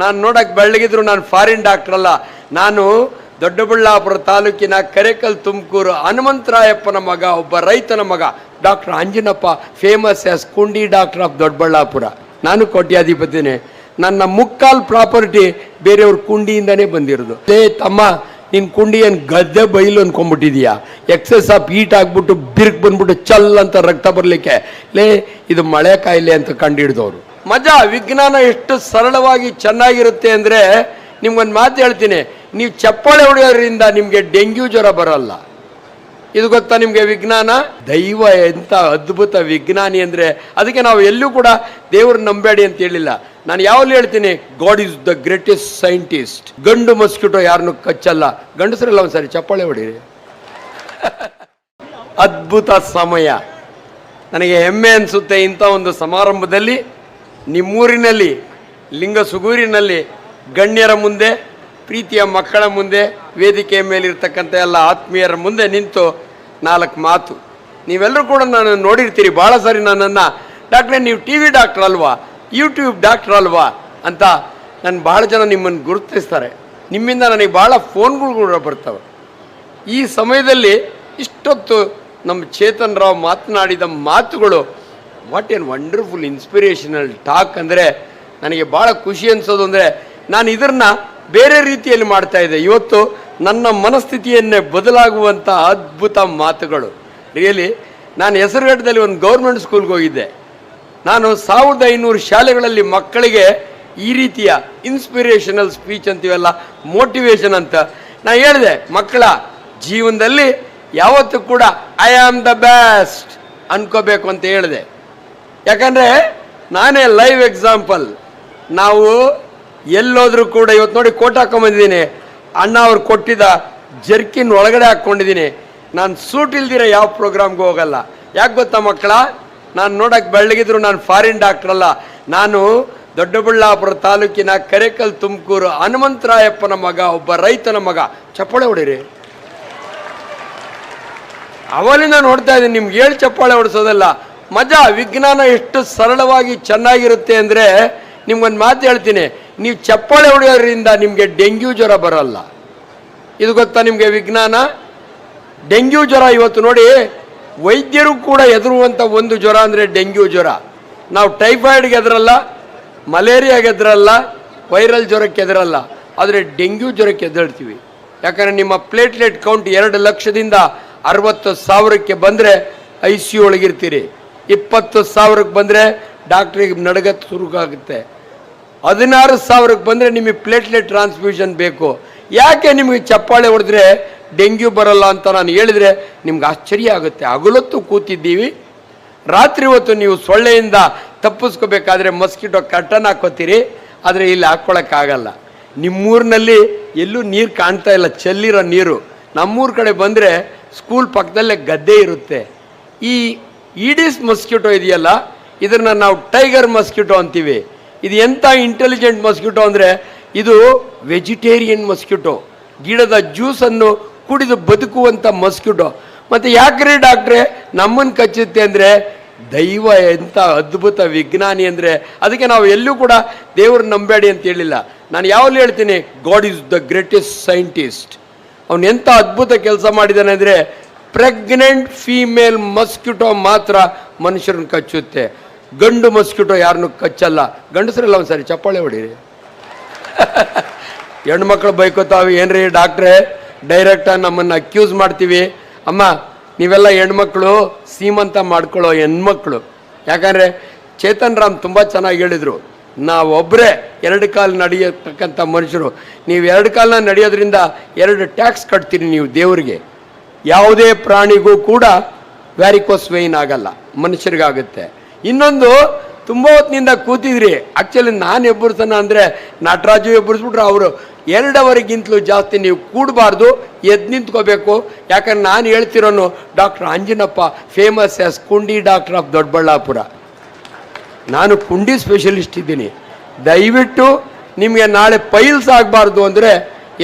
ನಾನು ನೋಡಕ್ ಬೆಳ್ಳಗಿದ್ರು ನಾನು ಫಾರಿನ್ ಡಾಕ್ಟರ್ ಅಲ್ಲ. ನಾನು ದೊಡ್ಡಬಳ್ಳಾಪುರ ತಾಲೂಕಿನ ಕರೆಕಲ್ ತುಮಕೂರು ಹನುಮಂತರಾಯಪ್ಪನ ಮಗ, ಒಬ್ಬ ರೈತನ ಮಗ. ಡಾಕ್ಟರ್ ಅಂಜನಪ್ಪ ಫೇಮಸ್ ಆಸ್ ಕುಂಡಿ ಡಾಕ್ಟರ್ ಆಫ್ ದೊಡ್ಡಬಳ್ಳಾಪುರ. ನಾನು ಕೋಟ್ಯಾಧಿಪತಿನೇ. ನನ್ನ ಮುಕ್ಕಾಲ್ ಪ್ರಾಪರ್ಟಿ ಬೇರೆಯವ್ರ ಕುಂಡಿಯಿಂದನೇ ಬಂದಿರೋದು. ಏ ತಮ್ಮ, ನಿನ್ ಕುಂಡಿ ಏನ್ ಗದ್ದೆ ಬೈಲು ಅನ್ಕೊಂಡ್ಬಿಟ್ಟಿದ್ಯಾ. ಎಕ್ಸಸ್ ಆಫ್ ಹೀಟ್ ಆಗ್ಬಿಟ್ಟು ಬಿರ್ಕ್ ಬಂದ್ಬಿಟ್ಟು ಚಲ್ ಅಂತ ರಕ್ತ ಬರಲಿಕ್ಕೆ. ಲೇ, ಇದು ಮಳೆ ಕಾಯಿಲೆ ಅಂತ ಕಂಡಿಡ್ದವ್ರು. ಮಜಾ ವಿಜ್ಞಾನ ಎಷ್ಟು ಸರಳವಾಗಿ ಚೆನ್ನಾಗಿರುತ್ತೆ ಅಂದರೆ ನಿಮ್ಗೊಂದು ಮಾತು ಹೇಳ್ತೀನಿ. ನೀವು ಚಪ್ಪಾಳೆ ಹೊಡೆಯೋದ್ರಿಂದ ನಿಮಗೆ ಡೆಂಗ್ಯೂ ಜ್ವರ ಬರಲ್ಲ. ಇದು ಗೊತ್ತಾ ನಿಮಗೆ ವಿಜ್ಞಾನ? ದೈವ ಎಂಥ ಅದ್ಭುತ ವಿಜ್ಞಾನಿ ಅಂದರೆ ಅದಕ್ಕೆ ನಾವು ಎಲ್ಲೂ ಕೂಡ ದೇವ್ರ ನಂಬೇಡಿ ಅಂತ ಹೇಳಿಲ್ಲ. ನಾನು ಯಾವಲ್ಲಿ ಹೇಳ್ತೀನಿ, God is the greatest scientist. ಗಂಡು ಮಸ್ಕಿಟೋ ಯಾರನ್ನು ಕಚ್ಚಲ್ಲ. ಗಂಡಸರೆಲ್ಲ ಒಂದ್ಸರಿ ಚಪ್ಪಾಳೆ ಹೊಡೀರಿ ಅದ್ಭುತ ಸಮಯ. ನನಗೆ ಹೆಮ್ಮೆ ಅನಿಸುತ್ತೆ ಇಂಥ ಒಂದು ಸಮಾರಂಭದಲ್ಲಿ. ನಿಮ್ಮೂರಿನಲ್ಲಿ, ಲಿಂಗ ಸುಗೂರಿನಲ್ಲಿ ಗಣ್ಯರ ಮುಂದೆ, ಪ್ರೀತಿಯ ಮಕ್ಕಳ ಮುಂದೆ, ವೇದಿಕೆಯ ಮೇಲಿರ್ತಕ್ಕಂಥ ಎಲ್ಲ ಆತ್ಮೀಯರ ಮುಂದೆ ನಿಂತು ನಾಲ್ಕು ಮಾತು. ನೀವೆಲ್ಲರೂ ಕೂಡ ನಾನು ನೋಡಿರ್ತೀರಿ. ಭಾಳ ಸಾರಿ ನನ್ನನ್ನು, ಡಾಕ್ಟ್ರೇ, ನೀವು ಟಿ ವಿ ಡಾಕ್ಟ್ರ್ ಅಲ್ವಾ? ಯೂಟ್ಯೂಬ್ ಡಾಕ್ಟ್ರ್ ಅಲ್ವಾ? ಅಂತ ನಾನು ಭಾಳ ಜನ ನಿಮ್ಮನ್ನು ಗುರುತಿಸ್ತಾರೆ. ನಿಮ್ಮಿಂದ ನನಗೆ ಭಾಳ ಫೋನ್ಗಳು ಕೂಡ ಬರ್ತವೆ. ಈ ಸಮಯದಲ್ಲಿ ಇಷ್ಟೊತ್ತು ನಮ್ಮ ಚೇತನ್ ರಾವ್ ಮಾತನಾಡಿದ ಮಾತುಗಳು what an wonderful inspirational talk ಅಂದರೆ ನನಗೆ ಭಾಳ ಖುಷಿ ಅನಿಸೋದು ಅಂದರೆ ನಾನು ಇದನ್ನು ಬೇರೆ ರೀತಿಯಲ್ಲಿ ಮಾಡ್ತಾ ಇದ್ದೆ. ಇವತ್ತು ನನ್ನ ಮನಸ್ಥಿತಿಯನ್ನೇ ಬದಲಾಗುವಂಥ ಅದ್ಭುತ ಮಾತುಗಳು. ರಿಯಲಿ ನಾನು ಹೆಸರುಘಟ್ಟದಲ್ಲಿ ಒಂದು ಗೌರ್ಮೆಂಟ್ ಸ್ಕೂಲ್ಗೆ ಹೋಗಿದ್ದೆ. ನಾನು ಸಾವಿರದ ಐನೂರು ಶಾಲೆಗಳಲ್ಲಿ ಮಕ್ಕಳಿಗೆ ಈ ರೀತಿಯ ಇನ್ಸ್ಪಿರೇಷನಲ್ ಸ್ಪೀಚ್ ಅಂತೀವಲ್ಲ ಮೋಟಿವೇಶನ್ ಅಂತ ನಾನು ಹೇಳಿದೆ. ಮಕ್ಕಳ ಜೀವನದಲ್ಲಿ ಯಾವತ್ತೂ ಕೂಡ ಐ ಆಮ್ ದ ಬೆಸ್ಟ್ ಅನ್ಕೋಬೇಕು ಅಂತ ಹೇಳಿದೆ. ಯಾಕಂದರೆ ನಾನೇ ಲೈವ್ ಎಕ್ಸಾಂಪಲ್ ನಾವು ಎಲ್ಲೋದ್ರೂ ಕೂಡ ಇವತ್ತು ನೋಡಿ ಕೋಟ್ ಹಾಕೊಂಬಂದಿದ್ದೀನಿ. ಅಣ್ಣ ಅವ್ರು ಕೊಟ್ಟಿದ್ದ ಜರ್ಕಿನ್ ಒಳಗಡೆ ಹಾಕ್ಕೊಂಡಿದ್ದೀನಿ. ನಾನು ಸೂಟ್ ಇಲ್ದಿರ ಯಾವ ಪ್ರೋಗ್ರಾಮ್ಗೂ ಹೋಗಲ್ಲ. ಯಾಕೆ ಗೊತ್ತಾ ಮಕ್ಕಳ? ನಾನು ನೋಡಕ್ ಬೆಳ್ಳಗಿದ್ರು ನಾನು ಫಾರಿನ್ ಡಾಕ್ಟರ್ ಅಲ್ಲ. ನಾನು ದೊಡ್ಡಬಳ್ಳಾಪುರ ತಾಲೂಕಿನ ಕರೆಕಲ್ ತುಮಕೂರು ಹನುಮಂತರಾಯಪ್ಪನ ಮಗ, ಒಬ್ಬ ರೈತನ ಮಗ. ಚಪ್ಪಾಳೆ ಹೊಡೀರಿ. ಅವಲಿಂದ ನೋಡ್ತಾ ಇದ್ದೀನಿ, ನಿಮ್ಗೆ ಹೇಳಿ ಚಪ್ಪಾಳೆ ಹೊಡಿಸೋದಲ್ಲ. ಮಜಾ, ವಿಜ್ಞಾನ ಎಷ್ಟು ಸರಳವಾಗಿ ಚೆನ್ನಾಗಿರುತ್ತೆ ಅಂದರೆ ನಿಮ್ಗೊಂದು ಮಾತು ಹೇಳ್ತೀನಿ. ನೀವು ಚಪ್ಪಾಳೆ ಹೊಡೆಯೋದ್ರಿಂದ ನಿಮಗೆ ಡೆಂಗ್ಯೂ ಜ್ವರ ಬರಲ್ಲ. ಇದು ಗೊತ್ತಾ ನಿಮಗೆ ವಿಜ್ಞಾನ? ಡೆಂಗ್ಯೂ ಜ್ವರ ಇವತ್ತು ನೋಡಿ, ವೈದ್ಯರು ಕೂಡ ಎದುರುವಂಥ ಒಂದು ಜ್ವರ ಅಂದರೆ ಡೆಂಗ್ಯೂ ಜ್ವರ. ನಾವು ಟೈಫಾಯ್ಡ್ಗೆ ಎದುರಲ್ಲ ಮಲೇರಿಯಾಗೆ ಎದುರಲ್ಲ ವೈರಲ್ ಜ್ವರಕ್ಕೆ ಎದುರಲ್ಲ ಆದರೆ ಡೆಂಗ್ಯೂ ಜ್ವರಕ್ಕೆ ಎದುರ್ತೀವಿ ಯಾಕಂದರೆ ನಿಮ್ಮ ಪ್ಲೇಟ್ಲೆಟ್ ಕೌಂಟ್ ಎರಡು ಲಕ್ಷದಿಂದ ಅರವತ್ತು ಸಾವಿರಕ್ಕೆ ಬಂದರೆ ಐ ಸಿ ಯು ಒಳಗಿರ್ತೀರಿ. ಇಪ್ಪತ್ತು ಸಾವಿರಕ್ಕೆ ಬಂದರೆ ಡಾಕ್ಟ್ರಿಗೆ ನಡಗತ್ ಶುರುವಾಗುತ್ತೆ ಹದಿನಾರು ಸಾವಿರಕ್ಕೆ ಬಂದರೆ ನಿಮಗೆ ಪ್ಲೇಟ್ಲೆಟ್ ಟ್ರಾನ್ಸ್ಫ್ಯೂಷನ್ ಬೇಕು. ಯಾಕೆ ನಿಮಗೆ ಚಪ್ಪಾಳೆ ಹೊಡೆದ್ರೆ ಡೆಂಗ್ಯೂ ಬರಲ್ಲ ಅಂತ ನಾನು ಹೇಳಿದರೆ ನಿಮ್ಗೆ ಆಶ್ಚರ್ಯ ಆಗುತ್ತೆ. ಹಗಲೊತ್ತು ಕೂತಿದ್ದೀವಿ. ರಾತ್ರಿ ಹೊತ್ತು ನೀವು ಸೊಳ್ಳೆಯಿಂದ ತಪ್ಪಿಸ್ಕೋಬೇಕಾದ್ರೆ ಮಸ್ಕಿಟೋ ಕರ್ಟನ್ ಹಾಕೋತೀರಿ. ಆದರೆ ಇಲ್ಲಿ ಹಾಕ್ಕೊಳಕ್ಕಾಗಲ್ಲ ನಿಮ್ಮೂರಿನಲ್ಲಿ ಎಲ್ಲೂ ನೀರು ಕಾಣ್ತಾ ಇಲ್ಲ, ಚೆಲ್ಲಿರೋ ನೀರು. ನಮ್ಮೂರ ಕಡೆ ಬಂದರೆ ಸ್ಕೂಲ್ ಪಕ್ಕದಲ್ಲೇ ಗದ್ದೆ ಇರುತ್ತೆ. ಈ ಈಡಿಸ್ ಮಸ್ಕಿಟೋ ಇದೆಯಲ್ಲ, ಇದನ್ನು ನಾವು ಟೈಗರ್ ಮಸ್ಕಿಟೋ ಅಂತೀವಿ. ಇದು ಎಂಥ ಇಂಟೆಲಿಜೆಂಟ್ ಮಸ್ಕಿಟೋ ಅಂದರೆ, ಇದು ವೆಜಿಟೇರಿಯನ್ ಮಸ್ಕಿಟೋ. ಗಿಡದ ಜ್ಯೂಸನ್ನು ಕುಡಿದು ಬದುಕುವಂಥ ಮಸ್ಕಿಟೋ. ಮತ್ತು ಯಾಕ್ರಿ ಡಾಕ್ಟ್ರೆ ನಮ್ಮನ್ನು ಕಚ್ಚುತ್ತೆ ಅಂದರೆ, ದೈವ ಎಂಥ ಅದ್ಭುತ ವಿಜ್ಞಾನಿ ಅಂದರೆ, ಅದಕ್ಕೆ ನಾವು ಎಲ್ಲೂ ಕೂಡ ದೇವರು ನಂಬೇಡಿ ಅಂತ ಹೇಳಿಲ್ಲ. ನಾನು ಯಾವಲ್ಲಿ ಹೇಳ್ತೀನಿ God is the greatest scientist ಅವನು ಎಂಥ ಅದ್ಭುತ ಕೆಲಸ ಮಾಡಿದ್ದಾನೆ ಅಂದರೆ ಪ್ರೆಗ್ನೆಂಟ್ ಫೀಮೇಲ್ ಮಸ್ಕಿಟೋ ಮಾತ್ರ ಮನುಷ್ಯರನ್ನ ಕಚ್ಚುತ್ತೆ. ಗಂಡು ಮಸ್ಕಿಟೋ ಯಾರನ್ನು ಕಚ್ಚಲ್ಲ. ಗಂಡಸರೆಲ್ಲ ಒಂದ್ಸರಿ ಚಪ್ಪಾಳೆ ಹೊಡೀರಿ. ಹೆಣ್ಮಕ್ಳು ಬೈಕೋತಾವೆ, ಏನ್ರಿ ಡಾಕ್ಟ್ರೇ? ಡೈರೆಕ್ಟಾಗಿ ನಮ್ಮನ್ನು ಅಕ್ಯೂಸ್ ಮಾಡ್ತೀವಿ. ಅಮ್ಮ, ನೀವೆಲ್ಲ ಹೆಣ್ಮಕ್ಳು ಸೀಮಂತ ಮಾಡ್ಕೊಳ್ಳೋ ಹೆಣ್ಮಕ್ಳು. ಯಾಕಂದರೆ ಚೇತನ್ ರಾಮ್ ತುಂಬ ಚೆನ್ನಾಗಿ ಹೇಳಿದರು ನಾವೊಬ್ಬರೇ ಎರಡು ಕಾಲು ನಡೆಯತಕ್ಕಂಥ ಮನುಷ್ಯರು. ನೀವು ಎರಡು ಕಾಲನ್ನ ನಡೆಯೋದ್ರಿಂದ ಎರಡು ಟ್ಯಾಕ್ಸ್ ಕಟ್ತೀರಿ ನೀವು ದೇವರಿಗೆ. ಯಾವುದೇ ಪ್ರಾಣಿಗೂ ಕೂಡ ವ್ಯಾರಿಕೋಸ್ ವೆಯ್ನ್ ಆಗಲ್ಲ, ಮನುಷ್ಯರಿಗಾಗುತ್ತೆ. ಇನ್ನೊಂದು, ತುಂಬ ಹೊತ್ತಿನಿಂದ ಕೂತಿದ್ರಿ. ಆ್ಯಕ್ಚುಲಿ ನಾನು ಎಬ್ಬರ್ಸೋಣ ಅಂದರೆ ನಟರಾಜು ಎಬ್ಬರಿಸ್ಬಿಟ್ರು ಅವರು. ಎರಡು ಅವರಿಗಿಂತಲೂ ಜಾಸ್ತಿ ನೀವು ಕೂಡಬಾರ್ದು ಎದ್ದು ನಿಂತ್ಕೋಬೇಕು. ಯಾಕಂದ್ರೆ ನಾನು ಹೇಳ್ತಿರೋನು, ಡಾಕ್ಟರ್ ಅಂಜನಪ್ಪ ಫೇಮಸ್ ಆಸ್ ಕುಂಡಿ ಡಾಕ್ಟರ್ ಆಫ್ ದೊಡ್ಡಬಳ್ಳಾಪುರ. ನಾನು ಕುಂಡಿ ಸ್ಪೆಷಲಿಸ್ಟ್ ಇದ್ದೀನಿ. ದಯವಿಟ್ಟು ನಿಮಗೆ ನಾಳೆ ಪೈಲ್ಸ್ ಆಗಬಾರ್ದು ಅಂದರೆ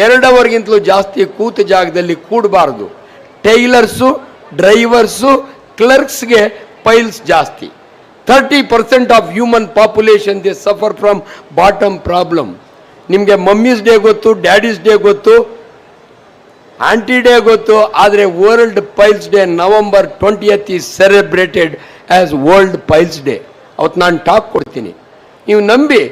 ಎರಡವರೆಗಿಂತಲೂ ಜಾಸ್ತಿ ಕೂತ ಜಾಗದಲ್ಲಿ ಕೂಡಬಾರ್ದು. ಟೈಲರ್ಸು, ಡ್ರೈವರ್ಸು, ಕ್ಲರ್ಕ್ಸ್ಗೆ ಪೈಲ್ಸ್ ಜಾಸ್ತಿ. Thirty percent of human population they suffer from bottom problem. ನಿಮಗೆ ಮಮ್ಮೀಸ್ ಡೇ ಗೊತ್ತು, ಡ್ಯಾಡೀಸ್ ಡೇ ಗೊತ್ತು, ಆಂಟಿ ಡೇ ಗೊತ್ತು, ಆದರೆ world piles day November twentieth is celebrated as world piles day. ಅವತ್ತು ನಾನು ಟಾಕ್ ಕೊಡ್ತೀನಿ. ನೀವು ನಂಬಿ,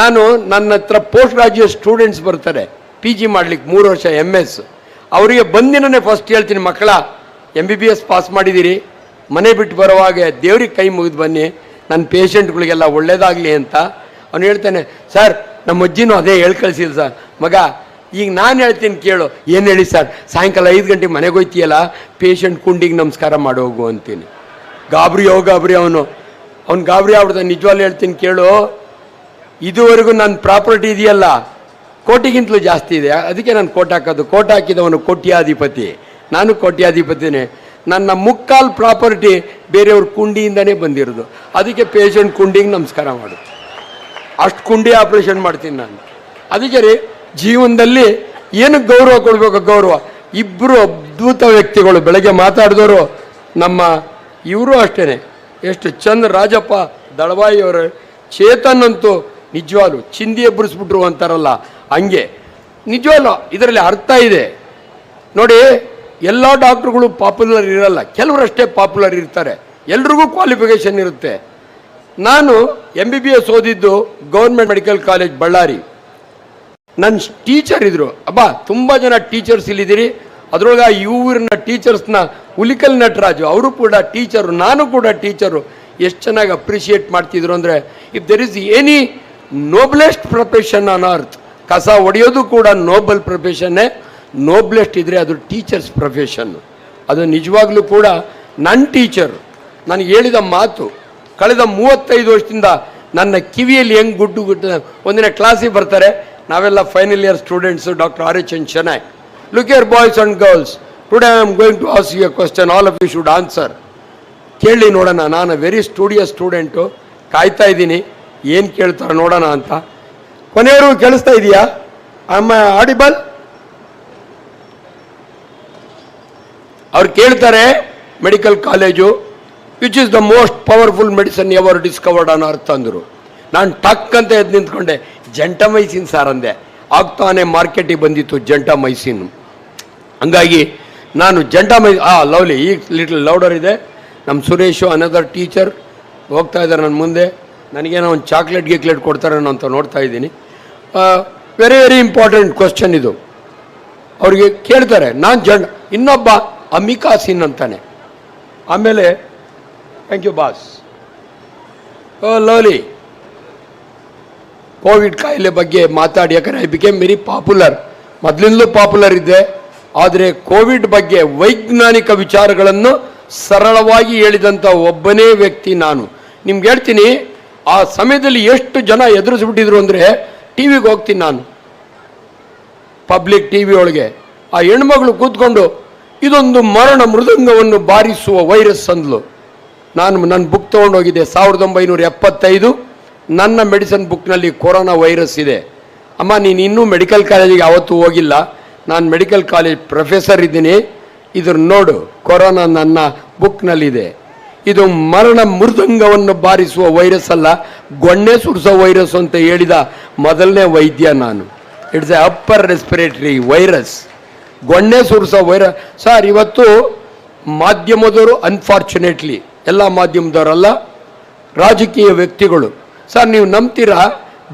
ನಾನು ನನ್ನ ಹತ್ರ ಪೋಸ್ಟ್ ಗ್ರಾಜ್ಯುಯೇಟ್ ಸ್ಟೂಡೆಂಟ್ಸ್ ಬರ್ತಾರೆ. ಪಿ ಜಿ ಮಾಡ್ಲಿಕ್ಕೆ ಮೂರು ವರ್ಷ ಎಂ ಎಸ್. ಅವರಿಗೆ ಬಂದಿನೇ ಫಸ್ಟ್ ಹೇಳ್ತೀನಿ, ಮಕ್ಕಳ M B B S pass ಮಾಡಿದ್ದೀರಿ ಮನೆ ಬಿಟ್ಟು ಬರುವಾಗ ದೇವ್ರಿಗೆ ಕೈ ಮುಗಿದು ಬನ್ನಿ. ನನ್ನ ಪೇಷಂಟ್ಗಳಿಗೆಲ್ಲ ಒಳ್ಳೇದಾಗಲಿ ಅಂತ ಅವನು ಹೇಳ್ತಾನೆ, ಸರ್, ನಮ್ಮ ಅಜ್ಜಿನೂ ಅದೇ ಹೇಳಿ ಕಳಿಸಿಲ್ಲ ಸರ್. ಮಗ, ಈಗ ನಾನು ಹೇಳ್ತೀನಿ ಕೇಳು. ಏನು ಹೇಳಿ ಸರ್? ಸಾಯಂಕಾಲ ಐದು ಗಂಟೆಗೆ ಮನೆಗೆ ಹೋಯ್ತೀಯಲ್ಲ? ಪೇಷಂಟ್ ಕುಂಡಿಗೆ ನಮಸ್ಕಾರ ಮಾಡಿ ಹೋಗು ಅಂತೀನಿ. ಗಾಬರಿ ಹೋಗ ಗಾಬರಿ ಅವನು? ಅವ್ನು ಗಾಬರಿ ಆಗ್ಬಿಡ್ತಾನೆ. ನಿಜವಾಗ್ಲೂ ಹೇಳ್ತೀನಿ ಕೇಳು. ಇದುವರೆಗೂ ನನ್ನ ಪ್ರಾಪರ್ಟಿ ಇದೆಯಲ್ಲ ಕೋಟಿಗಿಂತಲೂ ಜಾಸ್ತಿ ಇದೆ. ಅದಕ್ಕೆ ನಾನು ಕೋಟ್ ಹಾಕೋದು. ಕೋಟ್ ಹಾಕಿದವನು ಕೋಟ್ಯಾಧಿಪತಿ. ನಾನು ಕೋಟ್ಯಾಧಿಪತಿನೇ. ನನ್ನ ಮುಕ್ಕಾಲು ಪ್ರಾಪರ್ಟಿ ಬೇರೆಯವ್ರ ಕುಂಡಿಯಿಂದನೇ ಬಂದಿರೋದು. ಅದಕ್ಕೆ ಪೇಷಂಟ್ ಕುಂಡಿಗೆ ನಮಸ್ಕಾರ ಮಾಡು. ಅಷ್ಟು ಕುಂಡಿ ಆಪ್ರೇಷನ್ ಮಾಡ್ತೀನಿ ನಾನು. ಅದಕ್ಕೆ ರೀ, ಜೀವನದಲ್ಲಿ ಏನಕ್ಕೆ ಗೌರವ ಕೊಡಬೇಕು? ಗೌರವ. ಇಬ್ಬರು ಅದ್ಭುತ ವ್ಯಕ್ತಿಗಳು ಬೆಳಗ್ಗೆ ಮಾತಾಡಿದವರು ನಮ್ಮ ಇವರು ಅಷ್ಟೇ ಎಷ್ಟು ಚಂದ ರಾಜಪ್ಪ ದಳವಾಯಿ ಅವರು ಚೇತನ್ ಅಂತೂ ನಿಜವಾಗ್ಲು ಚಿಂದಿ ಎಬ್ಬರಿಸ್ಬಿಟ್ರು ಅಂತಾರಲ್ಲ, ಹಂಗೆ. ನಿಜವಾಗ್ಲು ಇದರಲ್ಲಿ ಅರ್ಥ ಇದೆ. ನೋಡಿ, ಎಲ್ಲ ಡಾಕ್ಟ್ರುಗಳು ಪಾಪ್ಯುಲರ್ ಇರಲ್ಲ, ಕೆಲವರಷ್ಟೇ ಪಾಪ್ಯುಲರ್ ಇರ್ತಾರೆ. ಎಲ್ರಿಗೂ ಕ್ವಾಲಿಫಿಕೇಷನ್ ಇರುತ್ತೆ. ನಾನು ಎಂ ಬಿ ಬಿ ಎಸ್ ಓದಿದ್ದು ಗೌರ್ಮೆಂಟ್ ಮೆಡಿಕಲ್ ಕಾಲೇಜ್ ಬಳ್ಳಾರಿ. ನನ್ನ ಟೀಚರ್ ಇದ್ರು. ಅಬ್ಬಾ, ತುಂಬ ಜನ ಟೀಚರ್ಸ್ ಇಲ್ಲಿದ್ದೀರಿ. ಅದರೊಳಗೆ ಆ ಊರಿನ ಟೀಚರ್ಸ್ನ ಹುಲಿಕಲ್ ನಟರಾಜು, ಅವರು ಕೂಡ ಟೀಚರು, ನಾನು ಕೂಡ ಟೀಚರು. ಎಷ್ಟು ಚೆನ್ನಾಗಿ ಅಪ್ರಿಷಿಯೇಟ್ ಮಾಡ್ತಿದ್ರು ಅಂದರೆ if there is any noblest profession on earth ಕಸ ಒಡೆಯೋದು ಕೂಡ ನೋಬಲ್ ಪ್ರೊಫೆಷನ್ನೇ ನೋಬ್ಲೆಸ್ಟ್ ಇದ್ದರೆ ಅದು ಟೀಚರ್ಸ್ ಪ್ರೊಫೆಷನ್ನು ಅದು ನಿಜವಾಗ್ಲೂ ಕೂಡ ನನ್ನ ಟೀಚರ್ ನನಗೆ ಹೇಳಿದ ಮಾತು ಕಳೆದ ಮೂವತ್ತೈದು ವರ್ಷದಿಂದ ನನ್ನ ಕಿವಿಯಲ್ಲಿ ಹೆಂಗೆ ಗುಡ್ಡು ಗುಡ್ಡ ಒಂದಿನ ಕ್ಲಾಸಿಗೆ ಬರ್ತಾರೆ. ನಾವೆಲ್ಲ final year students doctor R H N look your boys and girls today I am going to ask you question all of you should answer ಕೇಳಿ ನೋಡೋಣ. ನಾನು ವೆರಿ ಸ್ಟೂಡಿಯಸ್ ಸ್ಟೂಡೆಂಟು ಕಾಯ್ತಾ ಇದ್ದೀನಿ. ಏನು ಕೇಳ್ತಾರೆ ನೋಡೋಣ ಅಂತ. ಕೊನೆಯವರು ಕೇಳಿಸ್ತಾ ಇದೆಯಾ? ಅಮ್ಮ ಆಡಿಬಲ್ ಅವ್ರು ಕೇಳ್ತಾರೆ medical college which is the most powerful medicine ever discovered ಅನ್ನೋ ಅರ್ಥ ಅಂದರು. ನಾನು ಟಕ್ ಅಂತ ಎದ್ದು ನಿಂತ್ಕೊಂಡೆ ಜಂಟಮೈಸಿನ್ ಸಾರ್ ಅಂದೆ. ಆಗ್ತಾನೆ ಮಾರ್ಕೆಟಿಗೆ ಬಂದಿತ್ತು ಜಂಟ ಮೈಸಿನ್. ಹಂಗಾಗಿ ನಾನು ಜಂಟ ಮೈ, ಆ, ಲವ್ಲಿ ಈಗ ಲಿಟಲ್ ಲೌಡರ್ ಇದೆ. ನಮ್ಮ ಸುರೇಶು ಅನದರ್ ಟೀಚರ್ ಹೋಗ್ತಾ ಇದ್ದಾರೆ ನನ್ನ ಮುಂದೆ. ನನಗೇನೋ ಒಂದು ಚಾಕ್ಲೇಟ್ ಗೀಕ್ಲೇಟ್ ಕೊಡ್ತಾರೇನೋ ಅಂತ ನೋಡ್ತಾ ಇದ್ದೀನಿ. ವೆರಿ ವೆರಿ ಇಂಪಾರ್ಟೆಂಟ್ ಕ್ವಶನ್ ಇದು. ಅವ್ರಿಗೆ ಕೇಳ್ತಾರೆ, ನಾನು ಜನ, ಇನ್ನೊಬ್ಬ ಅಮಿಕಾ ಸಿನ್ ಅಂತಾನೆ. ಆಮೇಲೆ thank you boss oh lovely Covid ಕಾಯಿಲೆ ಬಗ್ಗೆ ಮಾತಾಡಿ, ಯಾಕಂದರೆ ಐ ಬಿಕೇಮ್ ವೆರಿ ಪಾಪ್ಯುಲರ್ ಮೊದಲಿಂದಲೂ ಪಾಪ್ಯುಲರ್ ಇದ್ದೆ. ಆದರೆ ಕೋವಿಡ್ ಬಗ್ಗೆ ವೈಜ್ಞಾನಿಕ ವಿಚಾರಗಳನ್ನು ಸರಳವಾಗಿ ಹೇಳಿದಂಥ ಒಬ್ಬನೇ ವ್ಯಕ್ತಿ ನಾನು. ನಿಮ್ಗೆ ಹೇಳ್ತೀನಿ ಆ ಸಮಯದಲ್ಲಿ ಎಷ್ಟು ಜನ ಎದುರಿಸ್ಬಿಟ್ಟಿದ್ರು ಅಂದರೆ ಟಿ ವಿಗೆ ಹೋಗ್ತೀನಿ ನಾನು. ಪಬ್ಲಿಕ್ ಟಿ ವಿ ಆ ಹೆಣ್ಮಗಳು ಕೂತ್ಕೊಂಡು, ಇದೊಂದು ಮರಣ ಮೃದಂಗವನ್ನು ಬಾರಿಸುವ ವೈರಸ್ ಅಂದ್ಲು. ನಾನು ನನ್ನ ಬುಕ್ ತೊಗೊಂಡೋಗಿದ್ದೆ, ಸಾವಿರದ ಒಂಬೈನೂರ ಎಪ್ಪತ್ತೈದು. ನನ್ನ ಮೆಡಿಸನ್ ಬುಕ್ನಲ್ಲಿ ಕೊರೋನಾ ವೈರಸ್ ಇದೆ. ಅಮ್ಮ, ನೀನು ಇನ್ನೂ ಮೆಡಿಕಲ್ ಕಾಲೇಜಿಗೆ ಯಾವತ್ತೂ ಹೋಗಿಲ್ಲ. ನಾನು ಮೆಡಿಕಲ್ ಕಾಲೇಜ್ ಪ್ರೊಫೆಸರ್ ಇದ್ದೀನಿ. ಇದ್ರ ನೋಡು, ಕೊರೋನಾ ನನ್ನ ಬುಕ್ನಲ್ಲಿದೆ. ಇದು ಮರಣ ಮೃದಂಗವನ್ನು ಬಾರಿಸುವ ವೈರಸ್ ಅಲ್ಲ, ಗೊಣ್ಣೆ ಸುರಿಸೋ ವೈರಸ್ ಅಂತ ಹೇಳಿದ ಮೊದಲನೇ ವೈದ್ಯ ನಾನು. It's a upper respiratory virus ಗೊಣ್ಣೆ ಸುರಿಸೋ ವೈರಸ್ ಸರ್, ಇವತ್ತು ಮಾಧ್ಯಮದವರು ಅನ್ಫಾರ್ಚುನೇಟ್ಲಿ ಎಲ್ಲ ಮಾಧ್ಯಮದವರಲ್ಲ, ರಾಜಕೀಯ ವ್ಯಕ್ತಿಗಳು. ಸರ್, ನೀವು ನಂಬ್ತೀರಾ?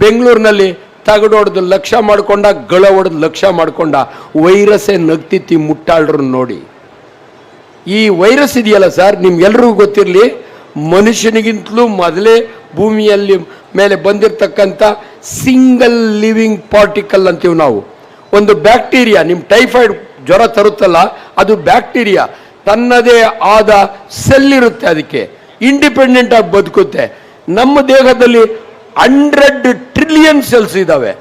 ಬೆಂಗಳೂರಿನಲ್ಲಿ ತಗಡೋಡ್ದು ಲಕ್ಷ್ಯ ಮಾಡ್ಕೊಂಡ ಗಳ ಹೊಡೆದು ಲಕ್ಷ್ಯ ಮಾಡ್ಕೊಂಡ ವೈರಸ್ಸೇ ನಗ್ತಿತ್ತಿ ಮುಟ್ಟಾಳ್ರನ್ನ ನೋಡಿ. ಈ ವೈರಸ್ ಇದೆಯಲ್ಲ ಸರ್, ನಿಮ್ಗೆಲ್ರಿಗೂ ಗೊತ್ತಿರಲಿ, ಮನುಷ್ಯನಿಗಿಂತಲೂ ಮೊದಲೇ ಭೂಮಿಯಲ್ಲಿ ಮೇಲೆ ಬಂದಿರತಕ್ಕಂಥ ಸಿಂಗಲ್ ಲಿವಿಂಗ್ ಪಾರ್ಟಿಕಲ್ ಅಂತೀವಿ ನಾವು. ಒಂದು ಬ್ಯಾಕ್ಟೀರಿಯಾ ನಿಮ್ಮ ಟೈಫಾಯ್ಡ್ ಜ್ವರ ತರುತ್ತಲ್ಲ, ಅದು ಬ್ಯಾಕ್ಟೀರಿಯಾ ತನ್ನದೇ ಆದ ಸೆಲ್ ಇರುತ್ತೆ ಅದಕ್ಕೆ. ಇಂಡಿಪೆಂಡೆಂಟ್ ಆಗಿ ಬದುಕುತ್ತೆ. ನಮ್ಮ ದೇಹದಲ್ಲಿ ಹಂಡ್ರೆಡ್ ಟ್ರಿಲಿಯನ್ ಸೆಲ್ಸ್ ಇದ್ದಾವೆ.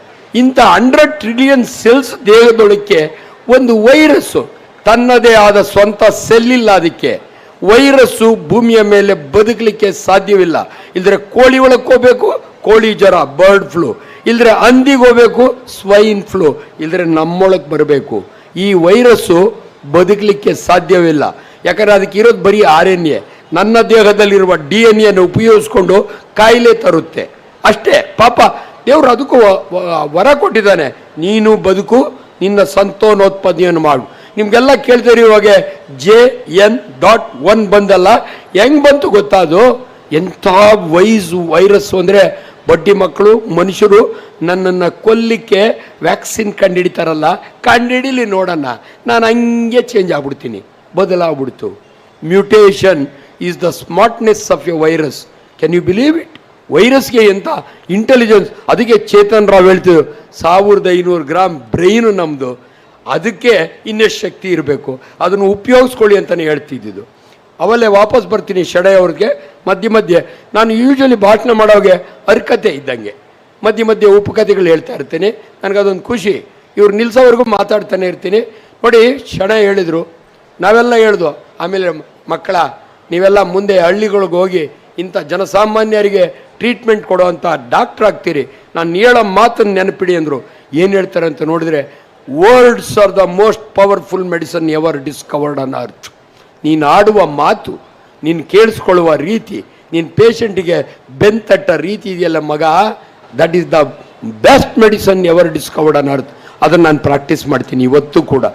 ಇಂಥ ಹಂಡ್ರೆಡ್ ಟ್ರಿಲಿಯನ್ ಸೆಲ್ಸ್ ದೇಹದೊಳಕ್ಕೆ ಒಂದು ವೈರಸ್ಸು. ತನ್ನದೇ ಆದ ಸ್ವಂತ ಸೆಲ್ ಇಲ್ಲ ಅದಕ್ಕೆ. ವೈರಸ್ಸು ಭೂಮಿಯ ಮೇಲೆ ಬದುಕಲಿಕ್ಕೆ ಸಾಧ್ಯವಿಲ್ಲ. ಇಲ್ದ್ರೆ ಕೋಳಿ ಒಳಕ್ಕೆ ಹೋಗ್ಬೇಕು, ಕೋಳಿ ಜ್ವರ ಬರ್ಡ್ ಫ್ಲೂ ಇಲ್ದ್ರೆ ಅಂದಿಗೆ ಹೋಗ್ಬೇಕು ಸ್ವೈನ್ ಫ್ಲೂ ಇಲ್ದ್ರೆ ನಮ್ಮೊಳಗೆ ಬರಬೇಕು. ಈ ವೈರಸ್ಸು ಬದುಕಲಿಕ್ಕೆ ಸಾಧ್ಯವಿಲ್ಲ. ಯಾಕಂದರೆ ಅದಕ್ಕೆ ಇರೋದು ಬರೀ ಆರ್ ಎನ್ ಎ ನನ್ನ ದೇಹದಲ್ಲಿರುವ ಡಿ ಎನ್ ಎನ್ನು ಉಪಯೋಗಿಸ್ಕೊಂಡು ಕಾಯಿಲೆ ತರುತ್ತೆ. ಅಷ್ಟೇ, ಪಾಪ ದೇವರು ಅದಕ್ಕೂ ವರ ಕೊಟ್ಟಿದ್ದಾನೆ. ನೀನು ಬದುಕು, ನಿನ್ನ ಸಂತಾನೋತ್ಪತ್ತಿಯನ್ನು ಮಾಡು. ನಿಮ್ಗೆಲ್ಲ ಕೇಳ್ತೀರಿ ಇವಾಗ. ಜೆ ಎನ್ ಡಾಟ್ ಒನ್ ಬಂದಲ್ಲ. ಹೆಂಗ್ ಬಂತು ಗೊತ್ತಾ ಅದು ಎಂಥ ವೈಸ್ ವೈರಸ್ಸು ಅಂದರೆ ಬಡ್ಡಿ ಮಕ್ಕಳು, ಮನುಷ್ಯರು ನನ್ನನ್ನು ಕೊಲ್ಲಿಕ್ಕೆ ವ್ಯಾಕ್ಸಿನ್ ಕಂಡುಹಿಡಿತಾರಲ್ಲ ಕಂಡಿಡೀಲಿ ನೋಡೋಣ ನಾನು ಹಂಗೆ ಚೇಂಜ್ ಆಗ್ಬಿಡ್ತೀನಿ. ಬದಲಾಗ್ಬಿಡ್ತು. Mutation is the smartness of a virus can you believe it ವೈರಸ್ಗೆ ಎಂಥ ಇಂಟೆಲಿಜೆನ್ಸ್ ಅದಕ್ಕೆ ಚೇತನ್ ರಾವ್ ಹೇಳ್ತಿದ್ರು, ಸಾವಿರದ ಐನೂರು ಗ್ರಾಮ್ ಬ್ರೈನು ನಮ್ಮದು ಅದಕ್ಕೆ ಇನ್ನೆಷ್ಟು ಶಕ್ತಿ ಇರಬೇಕು? ಅದನ್ನು ಉಪಯೋಗಿಸ್ಕೊಳ್ಳಿ ಅಂತಲೇ ಹೇಳ್ತಿದ್ದಿದ್ದು. ಅವಲ್ಲೇ ವಾಪಸ್ ಬರ್ತೀನಿ ಶೆಡೆ ಅವ್ರಿಗೆ. ಮಧ್ಯೆ ಮಧ್ಯೆ ನಾನು ಯೂಶ್ವಲಿ ಭಾಷಣ ಮಾಡೋಗೆ ಅರ್ಕತೆ ಇದ್ದಂಗೆ. ಮಧ್ಯೆ ಮಧ್ಯೆ ಉಪಕಥೆಗಳು ಹೇಳ್ತಾ ಇರ್ತೀನಿ. ನನಗದೊಂದು ಖುಷಿ. ಇವ್ರು ನಿಲ್ಸೋವರೆಗೂ ಮಾತಾಡ್ತಾನೆ ಇರ್ತೀನಿ. ನೋಡಿ, ಶಣ ಹೇಳಿದರು. ನಾವೆಲ್ಲ ಹೇಳ್ದು ಆಮೇಲೆ ಮಕ್ಕಳ, ನೀವೆಲ್ಲ ಮುಂದೆ ಹಳ್ಳಿಗಳಿಗೆ ಹೋಗಿ ಇಂಥ ಜನಸಾಮಾನ್ಯರಿಗೆ ಟ್ರೀಟ್ಮೆಂಟ್ ಕೊಡುವಂಥ ಡಾಕ್ಟ್ರ್ ಆಗ್ತೀರಿ. ನಾನು ಹೇಳೋ ಮಾತನ್ನು ನೆನಪಿಡಿ ಅಂದರು. ಏನು ಹೇಳ್ತಾರೆ ಅಂತ ನೋಡಿದ್ರೆ words are the most powerful medicine ever discovered on earth ನೀನು ಆಡುವ ಮಾತು, ನೀನು ಕೇಳಿಸ್ಕೊಳ್ಳುವ ರೀತಿ, ನೀನು ಪೇಷಂಟಿಗೆ ಬೆಂತಟ್ಟ ರೀತಿ ಇದೆಯಲ್ಲ ಮಗ? That is the best medicine ever discovered on earth ಅದನ್ನು ನಾನು ಪ್ರಾಕ್ಟೀಸ್ ಮಾಡ್ತೀನಿ ಇವತ್ತು ಕೂಡ.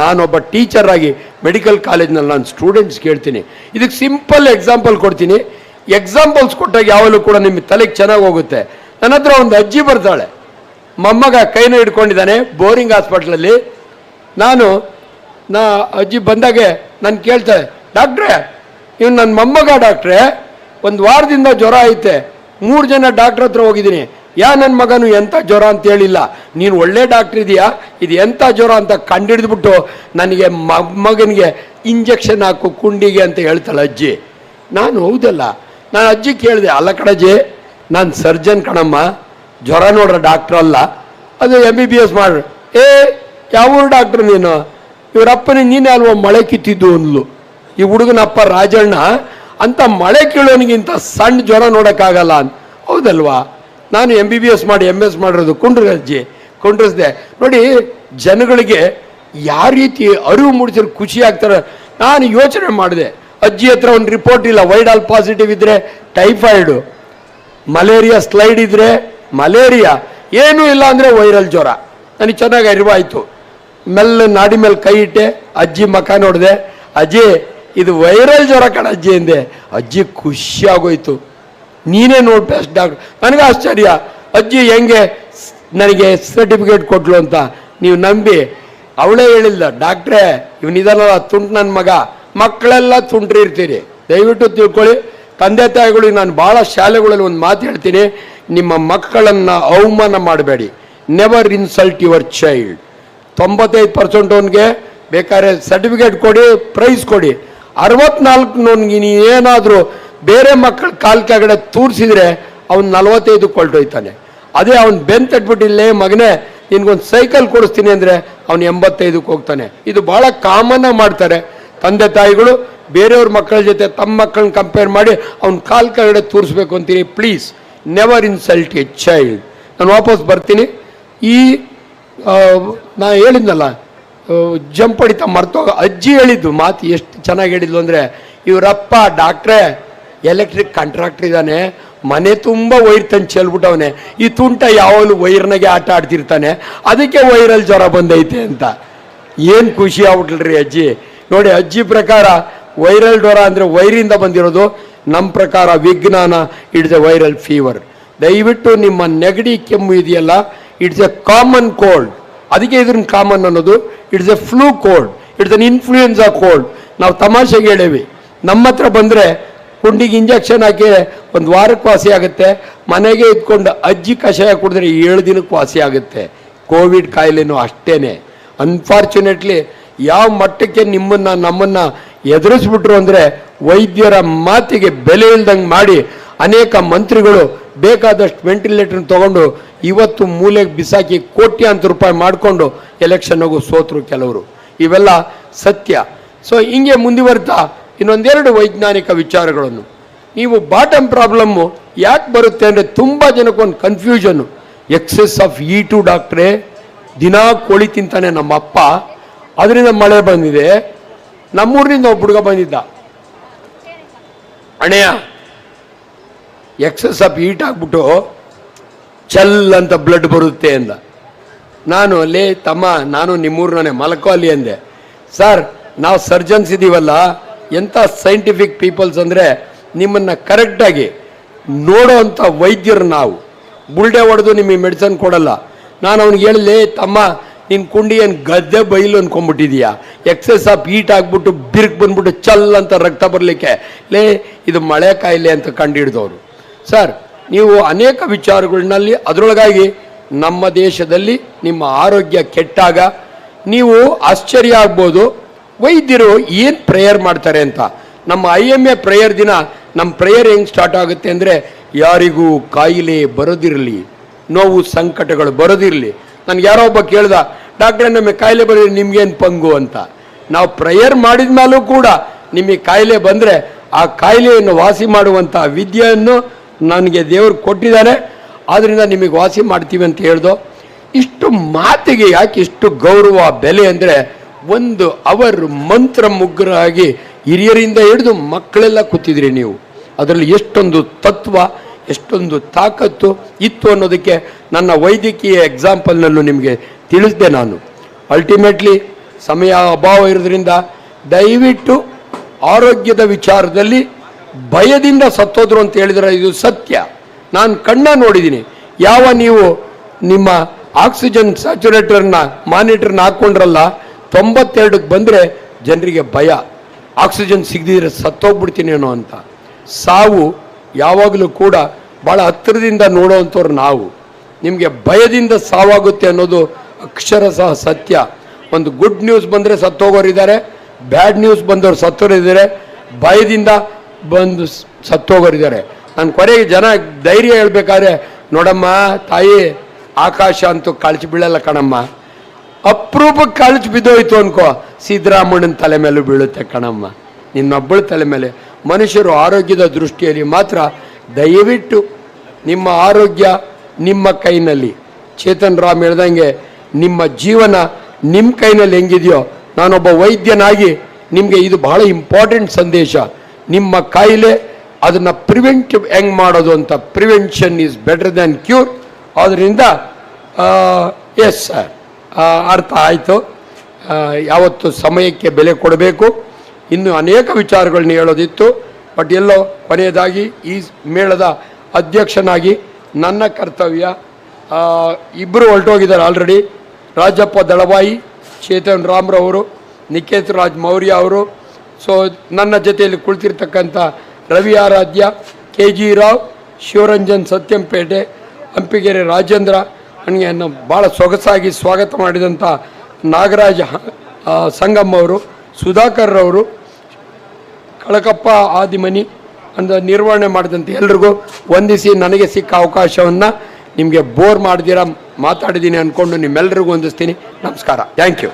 ನಾನೊಬ್ಬ ಟೀಚರ್ ಆಗಿ ಮೆಡಿಕಲ್ ಕಾಲೇಜ್ನಲ್ಲಿ ನಾನು ಸ್ಟೂಡೆಂಟ್ಸ್ ಕೇಳ್ತೀನಿ. ಇದಕ್ಕೆ ಸಿಂಪಲ್ ಎಕ್ಸಾಂಪಲ್ ಕೊಡ್ತೀನಿ. ಎಕ್ಸಾಂಪಲ್ಸ್ ಕೊಟ್ಟಾಗ ಯಾವಾಗಲೂ ಕೂಡ ನಿಮ್ಮ ತಲೆಗೆ ಚೆನ್ನಾಗಿ ಹೋಗುತ್ತೆ. ನನ್ನ ಹತ್ರ ಒಂದು ಅಜ್ಜಿ ಬರ್ತಾಳೆ ಮೊಮ್ಮಗ ಕೈನ ಹಿಡ್ಕೊಂಡಿದ್ದಾನೆ, ಬೋರಿಂಗ್ ಹಾಸ್ಪಿಟ್ಲಲ್ಲಿ. ನಾನು, ನಾ ಅಜ್ಜಿ ಬಂದಾಗೆ ನಾನು ಕೇಳ್ತಾಳೆ, ಡಾಕ್ಟ್ರೇ, ಇವ್ನು ನನ್ನ ಮೊಮ್ಮಗ ಡಾಕ್ಟ್ರೇ, ಒಂದು ವಾರದಿಂದ ಜ್ವರ ಐತೆ, ಮೂರು ಜನ ಡಾಕ್ಟ್ರ್ ಹತ್ರ ಹೋಗಿದ್ದೀನಿ. ಯಾ ನನ್ನ ಮಗನು ಎಂಥ ಜ್ವರ ಅಂತ ಹೇಳಿಲ್ಲ. ನೀನು ಒಳ್ಳೆ ಡಾಕ್ಟ್ರ್ ಇದೆಯಾ? ಇದು ಎಂಥ ಜ್ವರ ಅಂತ ಕಂಡಿಡಿದ್ಬಿಟ್ಟು ನನಗೆ ಮಗನಿಗೆ ಇಂಜೆಕ್ಷನ್ ಹಾಕು, ಕುಂಡಿಗೆ ಅಂತ ಹೇಳ್ತಾಳೆ ಅಜ್ಜಿ. ನಾನು ಹೌದಲ್ಲ, ನಾನು ಅಜ್ಜಿ ಕೇಳಿದೆ, ಅಲ್ಲ ಕಣಜ್ಜಿ, ನಾನು ಸರ್ಜನ್ ಕಣಮ್ಮ ಜ್ವರ ನೋಡ್ರ ಡಾಕ್ಟ್ರ್ ಅಲ್ಲ. ಅದು ಎಂ ಬಿ ಬಿ ಎಸ್ ಮಾಡ್ರಿ. ಏ, ಯಾವ ಡಾಕ್ಟ್ರ್ ನೀನು? ಇವರಪ್ಪನ, ನೀನೇ ಅಲ್ವ ಮಳೆ ಕಿತ್ತಿದ್ದು? ಅಂದ್ಲು. ಈ ಹುಡುಗನಪ್ಪ ರಾಜಣ್ಣ ಅಂತ ಮಳೆ ಕೀಳೋನಿಗಿಂತ ಸಣ್ಣ ಜ್ವರ ನೋಡೋಕ್ಕಾಗಲ್ಲ ಅಂತ. ಹೌದಲ್ವಾ? ನಾನು ಎಂ ಬಿ ಬಿ ಎಸ್ ಮಾಡಿ ಎಂ ಎಸ್ ಮಾಡಿರೋದು ಕುಂಡ್ರ ಅಜ್ಜಿ ಕುಂಡ್ರಿಸ್ದೆ. ನೋಡಿ, ಜನಗಳಿಗೆ ಯಾವ ರೀತಿ ಅರಿವು ಮೂಡಿಸಿದ್ರೆ ಖುಷಿ ಆಗ್ತಾರೆ. ನಾನು ಯೋಚನೆ ಮಾಡಿದೆ. ಅಜ್ಜಿ ಹತ್ರ ಒಂದು ರಿಪೋರ್ಟ್ ಇಲ್ಲ. ವೈಡಾಲ್ ಪಾಸಿಟಿವ್ ಇದ್ರೆ ಟೈಫಾಯ್ಡು ಮಲೇರಿಯಾ ಸ್ಲೈಡ್ ಇದ್ರೆ ಮಲೇರಿಯಾ, ಏನೂ ಇಲ್ಲ ಅಂದರೆ ವೈರಲ್ ಜ್ವರ. ನನಗೆ ಚೆನ್ನಾಗಿ ಅರಿವಾಯಿತು ಮೆಲ್ಲ ನಾಡಿ ಮೇಲೆ ಕೈ ಇಟ್ಟೆ, ಅಜ್ಜಿ ಮಖ ನೋಡಿದೆ, ಅಜ್ಜಿ, ಇದು ವೈರಲ್ ಜ್ವರ ಕಣ ಅಜ್ಜಿ, ಎಂದೆ. ಅಜ್ಜಿ ಖುಷಿ ಆಗೋಯ್ತು ನೀನೇ ನೋಡಿ ಬೆಸ್ಟ್ ಡಾಕ್ಟರ್ ನನಗೆ ಆಶ್ಚರ್ಯ. ಅಜ್ಜಿ ಹೆಂಗೆ ನನಗೆ ಸರ್ಟಿಫಿಕೇಟ್ ಕೊಟ್ಲು ಅಂತ. ನೀವು ನಂಬಿ. ಅವಳೇ ಹೇಳಿಲ್ಲ ಡಾಕ್ಟ್ರೇ ಇವನಿದಲ್ಲ ತುಂಟು ನನ್ನ ಮಗ. ಮಕ್ಕಳೆಲ್ಲ ತುಂಟ್ರಿರ್ತೀರಿ. ದಯವಿಟ್ಟು ತಿಳ್ಕೊಳ್ಳಿ. ತಂದೆ ತಾಯಿಗಳಿಗೆ ನಾನು ಭಾಳ ಶಾಲೆಗಳಲ್ಲಿ ಒಂದು ಮಾತು ಹೇಳ್ತೀನಿ. ನಿಮ್ಮ ಮಕ್ಕಳನ್ನು ಅವಮಾನ ಮಾಡಬೇಡಿ. ನೆವರ್ ಇನ್ಸಲ್ಟ್ ಯುವರ್ ಚೈಲ್ಡ್ ತೊಂಬತ್ತೈದು ಪರ್ಸೆಂಟ್ ಅವನಿಗೆ ಬೇಕಾದ್ರೆ ಸರ್ಟಿಫಿಕೇಟ್ ಕೊಡಿ ಪ್ರೈಸ್ ಕೊಡಿ. ಅರವತ್ನಾಲ್ಕನವನಿಗೆ ನೀ ಏನಾದರೂ ಬೇರೆ ಮಕ್ಕಳ ಕಾಲ್ ಕೆಳಗಡೆ ತೂರಿಸಿದ್ರೆ ಅವ್ನು ನಲವತ್ತೈದು ಕೊಲ್ಟೋಯ್ತಾನೆ ಅದೇ ಅವ್ನು ಬೆನ್ ತಟ್ಬಿಟ್ಟಿಲ್ಲೇ ಮಗನೇ, ನಿನಗೊಂದು ಸೈಕಲ್ ಕೊಡಿಸ್ತೀನಿ ಅಂದರೆ ಅವ್ನು ಎಂಬತ್ತೈದಕ್ಕೆ ಹೋಗ್ತಾನೆ. ಇದು ಭಾಳ ಕಾಮನ್ನಾಗಿ ಮಾಡ್ತಾರೆ. ತಂದೆ ತಾಯಿಗಳು, ಬೇರೆಯವ್ರ ಮಕ್ಕಳ ಜೊತೆ ತಮ್ಮ ಮಕ್ಕಳನ್ನ ಕಂಪೇರ್ ಮಾಡಿ ಅವ್ನ ಕಾಲ್ ಕೆಳಗಡೆ ತೂರಿಸ್ಬೇಕು ಅಂತೀನಿ please never insult a child ನಾನು ವಾಪಸ್ ಬರ್ತೀನಿ. ಈ ನಾ ಹೇಳಿದ್ನಲ್ಲ ಜಂಪ್ ಹೊಡಿತ ಮರ್ತೋಗ, ಅಜ್ಜಿ ಹೇಳಿದ್ದು ಮಾತು ಎಷ್ಟು ಚೆನ್ನಾಗಿ ಹೇಳಿದ್ಲು ಅಂದರೆ, ಇವರಪ್ಪ ಡಾಕ್ಟ್ರೇ, ಎಲೆಕ್ಟ್ರಿಕ್ ಕಾಂಟ್ರಾಕ್ಟ್ರ್ ಇದ್ದಾನೆ, ಮನೆ ತುಂಬ ವೈರ್ ತಂದು ಚೆಲ್ಬಿಟ್ಟವನೆ ಈ ತುಂಟ ಯಾವಾಗಲೂ ವೈರ್ನಾಗೆ ಆಟ ಆಡ್ತಿರ್ತಾನೆ. ಅದಕ್ಕೆ ವೈರಲ್ ಜ್ವರ ಬಂದೈತೆ ಅಂತ. ಏನು ಖುಷಿ ಆಗ್ಬಿಟ್ಲ್ರಿ ಅಜ್ಜಿ. ನೋಡಿ, ಅಜ್ಜಿ ಪ್ರಕಾರ ವೈರಲ್ ಜ್ವರ ಅಂದರೆ ವೈರಿಂದ ಬಂದಿರೋದು. ನಮ್ಮ ಪ್ರಕಾರ ವಿಜ್ಞಾನ ಇಟ್ಸ್ ಎ ವೈರಲ್ ಫೀವರ್. ದಯವಿಟ್ಟು ನಿಮ್ಮ ನೆಗಡಿ, ಕೆಮ್ಮು ಇದೆಯಲ್ಲ, ಇಟ್ಸ್ ಎ ಕಾಮನ್ ಕೋಲ್ಡ್. ಅದಕ್ಕೆ ಇದ್ರನ್ನ ಕಾಮನ್ ಅನ್ನೋದು, it's a flu cold, it's an influenza cold. ನಾವು ತಮಾಷೆಗೆ ಹೇಳೇವಿ, ನಮ್ಮ ಹತ್ರ ಬಂದರೆ ಕುಂಡಿಗೆ ಇಂಜೆಕ್ಷನ್ ಹಾಕಿ ಒಂದು ವಾರಕ್ಕೆ ವಾಸಿ ಆಗುತ್ತೆ, ಮನೆಗೆ ಇದ್ಕೊಂಡು ಅಜ್ಜಿ ಕಷಾಯ ಕುಡಿದ್ರೆ ಏಳು ದಿನಕ್ಕೆ ವಾಸಿ ಆಗುತ್ತೆ. ಕೋವಿಡ್ ಕಾಯಿಲೆನೂ ಅಷ್ಟೇ ಅನ್ಫಾರ್ಚುನೇಟ್ಲಿ ಯಾವ ಮಟ್ಟಕ್ಕೆ ನಿಮ್ಮನ್ನು, ನಮ್ಮನ್ನ ಎದುರಿಸ್ಬಿಟ್ರು ಅಂದರೆ ವೈದ್ಯರ ಮಾತಿಗೆ ಬೆಲೆ ಇಲ್ದಂಗೆ ಮಾಡಿ ಅನೇಕ ಮಂತ್ರಿಗಳು ಬೇಕಾದಷ್ಟು ವೆಂಟಿಲೇಟರ್ ತಗೊಂಡು ಇವತ್ತು ಮೂಲೆಗೆ ಬಿಸಾಕಿ ಕೋಟ್ಯಾಂತರ ರೂಪಾಯಿ ಮಾಡಿಕೊಂಡು ಎಲೆಕ್ಷನ್ ಹೋಗು ಸೋತರು ಕೆಲವರು. ಇವೆಲ್ಲ ಸತ್ಯ. ಸೊ ಹಿಂಗೆ ಮುಂದುವರಿತಾ ಇನ್ನೊಂದೆರಡು ವೈಜ್ಞಾನಿಕ ವಿಚಾರಗಳನ್ನು. ನೀವು ಬಾಟಮ್ ಪ್ರಾಬ್ಲಮ್ಮು ಯಾಕೆ ಬರುತ್ತೆ ಅಂದರೆ ತುಂಬ ಜನಕ್ಕೊಂದು confusion excess of E two ಡಾಕ್ಟ್ರೇ ದಿನಾ ಕೋಳಿ ತಿಂತಾನೆ ನಮ್ಮ ಅಪ್ಪ ಅದರಿಂದ ಮಳೆ ಬಂದಿದೆ. ನಮ್ಮೂರಿನಿಂದ ಒಬ್ಬ ಹುಡುಗ ಬಂದಿದ್ದ. ಅಣೆಯ ಎಕ್ಸಸ್ ಆಫ್ ಹೀಟ್ ಆಗ್ಬಿಟ್ಟು ಚಲ್ ಅಂತ ಬ್ಲಡ್ ಬರುತ್ತೆ ಅಂದ. ನಾನು ಲೇ ತಮ್ಮ ನಾನು ನಿಮ್ಮೂರ್ನೇ ಮಲಕೋ ಅಲ್ಲಿ ಅಂದೆ. ಸರ್ ನಾವು ಸರ್ಜನ್ಸ್ ಇದ್ದೀವಲ್ಲ ಎಂಥ ಸೈಂಟಿಫಿಕ್ ಪೀಪಲ್ಸ್ ಅಂದರೆ ನಿಮ್ಮನ್ನು ಕರೆಕ್ಟಾಗಿ ನೋಡೋ ಅಂಥ ವೈದ್ಯರು ನಾವು. ಬುಲ್ಡೆ ಹೊಡೆದು ನಿಮಗೆ ಮೆಡಿಸನ್ ಕೊಡಲ್ಲ. ನಾನು ಅವ್ನಿಗೆ ಹೇಳಲಿ ತಮ್ಮ ನಿನ್ನ ಕುಂಡಿ ಏನು ಗದ್ದೆ ಬೈಲು ಅನ್ಕೊಂಡ್ಬಿಟ್ಟಿದೀಯಾ? ಎಕ್ಸೆಸ್ ಆಫ್ ಹೀಟ್ ಆಗಿಬಿಟ್ಟು ಬಿರ್ಕ್ ಬಂದ್ಬಿಟ್ಟು ಚಲ್ ಅಂತ ರಕ್ತ ಬರಲಿಕ್ಕೆ. ಲೇ, ಇದು ಮಳೆ ಕಾಯಿಲೆ ಅಂತ ಕಂಡುಹಿಡಿದವರು ಸರ್ ನೀವು ಅನೇಕ ವಿಚಾರಗಳಲ್ಲಿ ಅದರೊಳಗಾಗಿ ನಮ್ಮ ದೇಶದಲ್ಲಿ ನಿಮ್ಮ ಆರೋಗ್ಯ ಕೆಟ್ಟಾಗ ನೀವು ಆಶ್ಚರ್ಯ ಆಗ್ಬೋದು. ವೈದ್ಯರು ಏನು ಪ್ರೇಯರ್ ಮಾಡ್ತಾರೆ ಅಂತ? ನಮ್ಮ ಐ ಎಂ ಎ ಪ್ರೇಯರ್ ದಿನ ನಮ್ಮ ಪ್ರೇಯರ್ ಹೆಂಗೆ ಸ್ಟಾರ್ಟ್ ಆಗುತ್ತೆ ಅಂದರೆ, ಯಾರಿಗೂ ಕಾಯಿಲೆ ಬರೋದಿರಲಿ, ನೋವು ಸಂಕಟಗಳು ಬರೋದಿರಲಿ. ನನಗೆ ಯಾರೋ ಒಬ್ಬ ಕೇಳ್ದ, ಡಾಕ್ಟ್ರೆ, ನಮಗೆ ಕಾಯಿಲೆ ಬರೀ ನಿಮ್ಗೇನು ಪಂಗು ಅಂತ. ನಾವು ಪ್ರೇಯರ್ ಮಾಡಿದ ಮೇಲೂ ಕೂಡ ನಿಮಗೆ ಕಾಯಿಲೆ ಬಂದರೆ ಆ ಕಾಯಿಲೆಯನ್ನು ವಾಸಿ ಮಾಡುವಂಥ ವಿದ್ಯೆಯನ್ನು ನನಗೆ ದೇವರು ಕೊಟ್ಟಿದ್ದಾರೆ. ಆದ್ದರಿಂದ ನಿಮಗೆ ವಾಸಿ ಮಾಡ್ತೀವಿ ಅಂತ ಹೇಳ್ದು, ಇಷ್ಟು ಮಾತಿಗೆ ಯಾಕೆ ಇಷ್ಟು ಗೌರವ, ಬೆಲೆ ಅಂದರೆ ಒಂದು ಅವರ್ ಮಂತ್ರ ಮುಗ್ರಾಗಿ ಹಿರಿಯರಿಂದ ಹಿಡಿದು ಮಕ್ಕಳೆಲ್ಲ ಕೂತಿದ್ರಿ ನೀವು. ಅದರಲ್ಲಿ ಎಷ್ಟೊಂದು ತತ್ವ ಎಷ್ಟೊಂದು ತಾಕತ್ತು ಇತ್ತು ಅನ್ನೋದಕ್ಕೆ ನನ್ನ ವೈದ್ಯಕೀಯ ಎಕ್ಸಾಂಪಲ್ನಲ್ಲೂ ನಿಮಗೆ ತಿಳಿಸಿದೆ ನಾನು. ಅಲ್ಟಿಮೇಟ್ಲಿ ಸಮಯ ಅಭಾವ ಇರೋದ್ರಿಂದ ದಯವಿಟ್ಟು ಆರೋಗ್ಯದ ವಿಚಾರದಲ್ಲಿ ಭಯದಿಂದ ಸತ್ತೋದ್ರು ಅಂತ ಹೇಳಿದರೆ ಇದು ಸತ್ಯ. ನಾನು ಕಣ್ಣ ನೋಡಿದ್ದೀನಿ. ಯಾವ ನೀವು ನಿಮ್ಮ ಆಕ್ಸಿಜನ್ ಸ್ಯಾಚುರೇಟರ್ನ ಮಾನಿಟರ್ನ ಹಾಕ್ಕೊಂಡ್ರಲ್ಲ ತೊಂಬತ್ತೆರಡಕ್ಕೆ ಬಂದರೆ ಜನರಿಗೆ ಭಯ. ಆಕ್ಸಿಜನ್ ಸಿಗದಿದ್ರೆ ಸತ್ತೋಗ್ಬಿಡ್ತೀನೇನೋ ಅಂತ. ಸಾವು ಯಾವಾಗಲೂ ಕೂಡ ಭಾಳ ಹತ್ತಿರದಿಂದ ನೋಡೋವಂಥವ್ರು ನಾವು. ನಿಮಗೆ ಭಯದಿಂದ ಸಾವಾಗುತ್ತೆ ಅನ್ನೋದು ಅಕ್ಷರಶಃ ಸತ್ಯ. ಒಂದು ಗುಡ್ ನ್ಯೂಸ್ ಬಂದರೆ ಸತ್ತೋಗೋರಿದ್ದಾರೆ ಬ್ಯಾಡ್ ನ್ಯೂಸ್ ಬಂದವರು ಸತ್ತೋರಿದ್ದಾರೆ ಭಯದಿಂದ ಬಂದು ಸತ್ತೋಗೋರಿದ್ದಾರೆ ನಾನು ಕೊನೆಗೆ ಜನ ಧೈರ್ಯ ಹೇಳ್ಬೇಕಾದ್ರೆ, ನೋಡಮ್ಮ, ತಾಯಿ, ಆಕಾಶ ಅಂತೂ ಕಳಚಿ ಬೀಳಲ್ಲ ಕಣಮ್ಮ. ಅಪರೂಪಕ್ಕೆ ಕಳಚಿ ಬಿದ್ದೋಯ್ತು ಅನ್ಕೋ. ಸಿದ್ದರಾಮಣ್ಣನ ತಲೆ ಮೇಲೂ ಬೀಳುತ್ತೆ ಕಣಮ್ಮ. ನಿನ್ನೊಬ್ಬಳ ತಲೆ ಮೇಲೆ ಮನುಷ್ಯರು ಆರೋಗ್ಯದ ದೃಷ್ಟಿಯಲ್ಲಿ ಮಾತ್ರ ದಯವಿಟ್ಟು ನಿಮ್ಮ ಆರೋಗ್ಯ ನಿಮ್ಮ ಕೈನಲ್ಲಿ. ಚೇತನ್ ರಾಮ್ ಹೇಳ್ದಂಗೆ ನಿಮ್ಮ ಜೀವನ ನಿಮ್ಮ ಕೈನಲ್ಲಿ ಹೆಂಗಿದೆಯೋ, ನಾನೊಬ್ಬ ವೈದ್ಯನಾಗಿ ನಿಮಗೆ ಇದು ಬಹಳ ಇಂಪಾರ್ಟೆಂಟ್ ಸಂದೇಶ. ನಿಮ್ಮ ಕಾಯಿಲೆ ಅದನ್ನು ಪ್ರಿವೆಂಟಿವ್ ಹೆಂಗ್ ಮಾಡೋದು ಅಂತ prevention is better than cure ಆದ್ದರಿಂದ ಎಸ್ ಸರ್ ಅರ್ಥ ಆಯಿತು. ಯಾವತ್ತು ಸಮಯಕ್ಕೆ ಬೆಲೆ ಕೊಡಬೇಕು. ಇನ್ನು ಅನೇಕ ವಿಚಾರಗಳನ್ನ ಹೇಳೋದಿತ್ತು ಬಟ್ ಎಲ್ಲೋ ಕೊನೆಯದಾಗಿ ಈ ಮೇಳದ ಅಧ್ಯಕ್ಷನಾಗಿ ನನ್ನ ಕರ್ತವ್ಯ ಇಬ್ಬರು ಹೊರಟೋಗಿದ್ದಾರೆ ಆಲ್ರೆಡಿ ರಾಜಪ್ಪ ದಳವಾಯಿ, ಚೇತನ್ ರಾಮ್ರವರು ನಿಕೇತ್ ರಾಜ್ ಮೌರ್ಯ ಅವರು. ಸೊ ನನ್ನ ಜೊತೆಯಲ್ಲಿ ಕುಳಿತಿರ್ತಕ್ಕಂಥ ರವಿ ಆರಾಧ್ಯ, ಕೆ ಜಿ ರಾವ್, ಶಿವರಂಜನ್ ಸತ್ಯಂಪೇಟೆ, ಹಂಪಿಗೆರೆ ರಾಜೇಂದ್ರ, ನನಗೆ ಭಾಳ ಸೊಗಸಾಗಿ ಸ್ವಾಗತ ಮಾಡಿದಂಥ ನಾಗರಾಜ ಸಂಗಮ್ ಅವರು. ಸುಧಾಕರ್ ಅವರು ಕಳಕಪ್ಪ ಆದಿಮನಿ ಅಂತ ನಿರ್ವಹಣೆ ಮಾಡಿದಂತೆ ಎಲ್ರಿಗೂ ವಂದಿಸಿ ನನಗೆ ಸಿಕ್ಕ ಅವಕಾಶವನ್ನು ನಿಮಗೆ ಬೋರ್ ಮಾಡಿದಿರ ಮಾತಾಡಿದ್ದೀನಿ ಅಂದ್ಕೊಂಡು ನಿಮ್ಮೆಲ್ಲರಿಗೂ ಹೊಂದಿಸ್ತೀನಿ ನಮಸ್ಕಾರ. Thank you